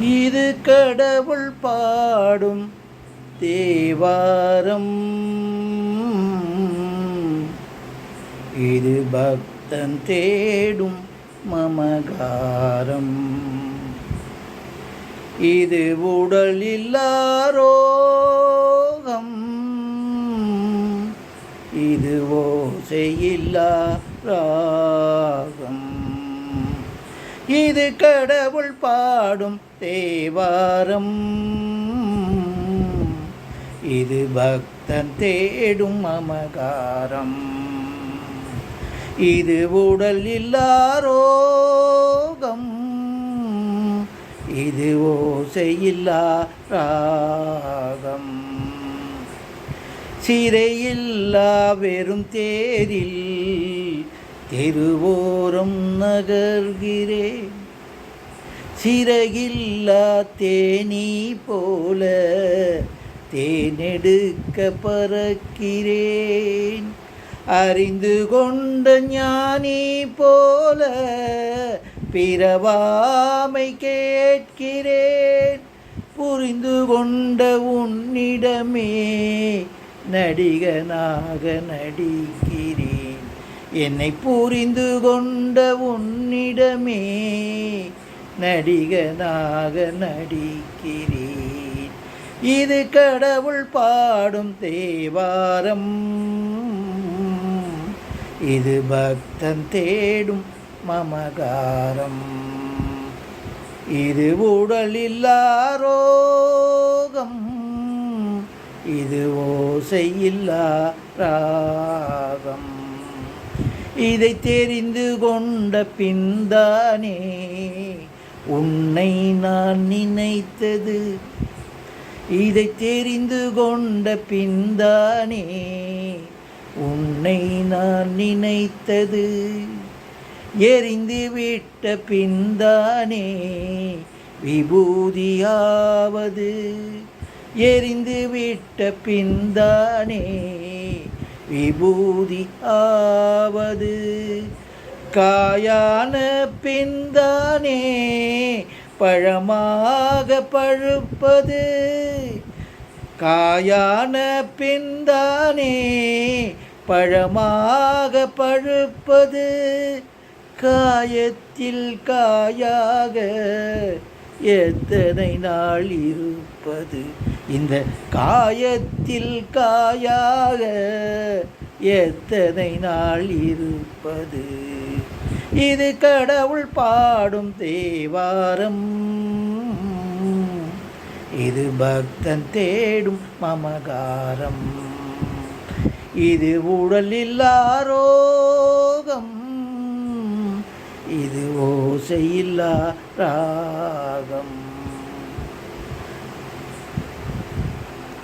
இது கடவுள் பாடும் தேவாரம். இது பக்தன் தேடும் மமகாரம். இது உடல் இல்லாரோகம் இது ஓசையில்லா ராகம். இது கடவுள் பாடும் தேவாரம். இது பக்தன் தேடும் அமகாரம் இது உடல் இல்லாரோகம் இது ஓசையில்லா ராகம். சிறையில்லா வெறும் தேரில் தெருவோரம் நகர்கிறேன் சிறகில்லா தேனி போல தேனெடுக்க பறக்கிறேன். அறிந்து கொண்ட ஞானி போல பிறவாமை கேட்கிறேன். புரிந்து கொண்ட உன்னிடமே நடிகனாக நடிக்கிறேன். என்னை புரிந்து கொண்ட உன்னிடமே நடிகனாக நடிக்கிறேன். இது கடவுள் பாடும் தேவாரம். இது பக்தன் தேடும் மமகாரம். இது உடல் இல்லாரோகம் இது ஓசையில்லா ராகம். இதை தெரிந்து கொண்ட பின்தானே உன்னை நான் நினைத்தது. இதை தெரிந்து கொண்ட பின்தானே உன்னை நான் நினைத்தது. எரிந்து விட்ட பின்தானே விபூதியாவது. எரிந்து விட்ட பின்தானே விபூதி ஆவது காயான பின்தானே பழமாக பழுப்பது. காயான பின்தானே பழமாக பழுப்பது. காயத்தில் காயாக எத்தனை நாள் இருப்பது இந்த காயத்தில் காயாக எத்தனை நாள் இருப்பது இது கடவுள் பாடும் தேவாரம். இது பக்தன் தேடும் மமகாரம். இது உடல் இல்லாரோகம் இது ஓசையில்லா ராகம்.